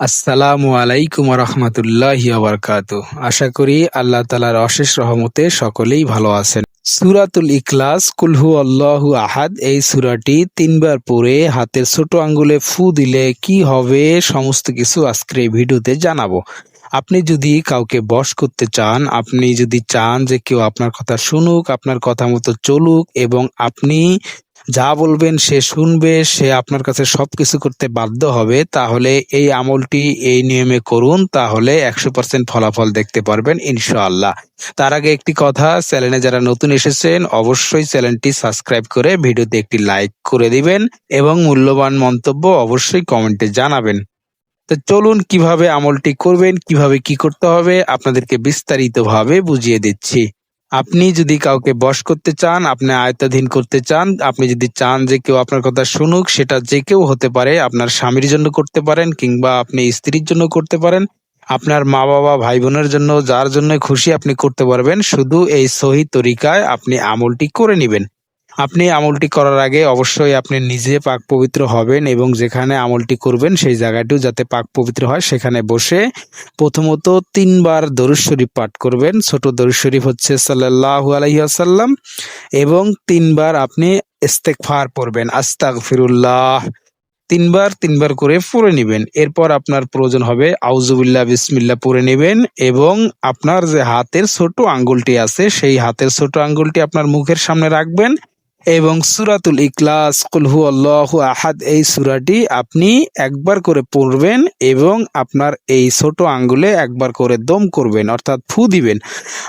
আসসালামু আলাইকুম রহমতুল্লাহ বারকাত আশা করি আল্লাহ তালার অশেষ রহমতে সকলেই ভালো আছেন। সুরাতুল ইখলাস কুলহু আল্লাহু আহাদ, এই সুরাটি তিনবার পরে হাতের ছোট আঙ্গুলে ফু দিলে কি হবে সমস্ত কিছু আজকের এই ভিডিওতে জানাব। আপনি যদি কাউকে বশ করতে চান, আপনি যদি চান যে কেউ আপনার কথা শুনুক, আপনার কথা মতো চলুক, এবং আপনি যা বলবেন, সে শুনবে, সে আপনার কাছে সব কিছু করতে বাধ্য হবে, তাহলে এই আমলটি এই নিয়মে করুন, তাহলে একশো পার্সেন্ট ফলাফল দেখতে পারবেন, ইনশাআল্লাহ। তার আগে একটি কথা, চ্যানেলে যারা নতুন এসেছেন, অবশ্যই চ্যানেলটি সাবস্ক্রাইব করে ভিডিওতে একটি লাইক করে দিবেন এবং মূল্যবান মন্তব্য অবশ্যই কমেন্টে জানাবেন। তো চলুন, কীভাবে আমলটি করবেন, কীভাবে কি করতে হবে, আপনাদেরকে বিস্তারিতভাবে বুঝিয়ে দিচ্ছি। আপনি যদি কাউকে বশ করতে চান, আপনি আয়ত্তাধীন করতে চান, আপনি যদি চান যে কেউ আপনার কথা শুনুক, সেটা যে কেউ হতে পারে, আপনার স্বামীর জন্য করতে পারেন কিংবা আপনি স্ত্রীর জন্য করতে পারেন, আপনার মা বাবা, ভাই বোনের জন্য, যার জন্য খুশি আপনি করতে পারবেন, শুধু এই সহি তরিকায় আপনি আমলটি করে নেবেন। আপনি আমলটি করার আগে অবশ্যই আপনি নিজে পাক পবিত্র হবেন এবং যেখানে আমলটি করবেন সেই জায়গাটিও যাতে পাক পবিত্র হয়, সেখানে বসে প্রথমত তিনবার দরুদ শরীফ পাঠ করবেন। ছোট দরুদ শরীফ হচ্ছে সাল্লাহ আলহিহাসাল্লাম এবং তিনবার আপনি ইস্তেকফার পড়বেন আস্তাক ফিরুল্লাহ তিনবার তিনবার করে পড়ে নেবেন। এরপর আপনার প্রয়োজন হবে আউজুবিল্লাহ বিসমিল্লা পড়ে নেবেন এবং আপনার যে হাতের ছোট আঙ্গুলটি আছে, সেই হাতের ছোট আঙ্গুলটি আপনার মুখের সামনে রাখবেন। এবং সুরাতুল ইকলাস কুলহু আল্লাহ আহাদ, এই সুরাটি আপনি একবার করে পড়বেন এবং আপনার এই ছোট আঙ্গুলে একবার করে দম করবেন, অর্থাৎ ফু দিবেন।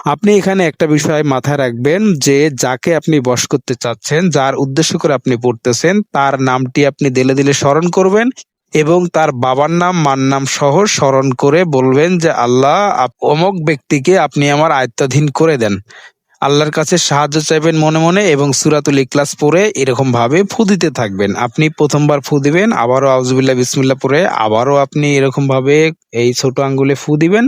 আপনি এখানে একটা বিষয় মাথায় রাখবেন যে, যাকে আপনি বশ করতে চাচ্ছেন, যার উদ্দেশ্য করে আপনি পড়তেছেন, তার নামটি আপনি দিলে দিলে স্মরণ করবেন এবং তার বাবার নাম, মার নাম সহ স্মরণ করে বলবেন যে, আল্লাহ অমক ব্যক্তিকে আপনি আমার আয়ত্তাধীন করে দেন। আল্লাহর কাছে সাহায্য চাইবেন মনে মনে এবং সুরাতুল ইকলাস পরে এরকম ভাবে ফু দিতে থাকবেন। আপনি প্রথমবার ফু দিবেন, আবারও আউজবিল্লা বিসমিল্লা পরে আবারও আপনি এরকম ভাবে এই ছোট আঙ্গুলে ফু দিবেন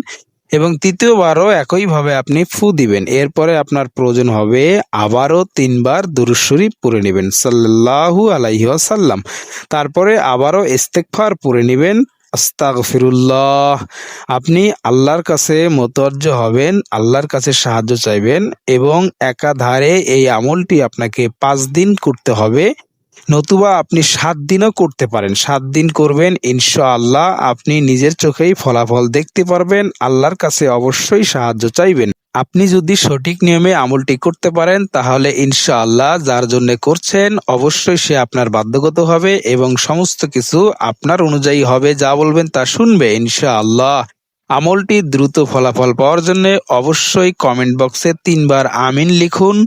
এবং তৃতীয়বারও একইভাবে আপনি ফু দিবেন। এরপরে আপনার প্রয়োজন হবে আবারও তিনবার দুরুশরীফ পরে নেবেন সাল্লাহু আলাইহি সাল্লাম তারপরে আবারও ইস্তেকফার পরে নেবেন আস্তাগফিরুল্লাহ। আপনি আল্লাহর কাছে মতর্য হবেন, আল্লাহর কাছে সাহায্য চাইবেন এবং একাধারে এই আমলটি আপনাকে পাঁচ দিন করতে হবে। নতুবা আপনি সাত দিনও করতে পারেন। সাত দিন করবেন, ইনশাআল্লাহ আপনি নিজের চোখেই ফলাফল দেখতে পারবেন, আল্লাহর কাছে অবশ্যই সাহায্য চাইবেন। আপনি যদি সঠিক নিয়মে আমলটি করতে পারেন, তাহলে ইনশাআল্লাহ যার জন্য করছেন, অবশ্যই সে আপনার বাধ্যগত হবে এবং সমস্ত কিছু আপনার অনুযায়ী হবে, যা বলবেন তা শুনবে ইনশাআল্লাহ। আমলটি দ্রুত ফলাফল পাওয়ার জন্য অবশ্যই কমেন্ট বক্সে তিনবার আমিন লিখুন।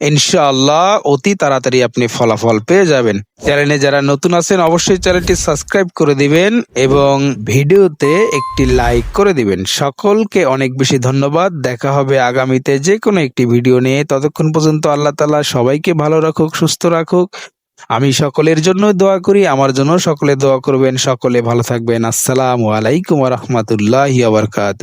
ইনশাআল্লাহ অতি তাড়াতাড়ি আপনি ফলাফল পেয়ে যাবেন। চ্যানেলে যারা নতুন আছেন, অবশ্যই চ্যানেলটি সাবস্ক্রাইব করে দিবেন এবং ভিডিওতে একটি লাইক করে দিবেন। সকলকে অনেক বেশি ধন্যবাদ। দেখা হবে আগামীতে যে কোনো একটি ভিডিও নিয়ে। ততক্ষণ পর্যন্ত আল্লাহ তালা সবাইকে ভালো রাখুক, সুস্থ রাখুক। আমি সকলের জন্য দোয়া করি, আমার জন্য সকলে দোয়া করবেন। সকলে ভালো থাকবেন। আসসালামু আলাইকুম রহমতুল্লাহ বারকাত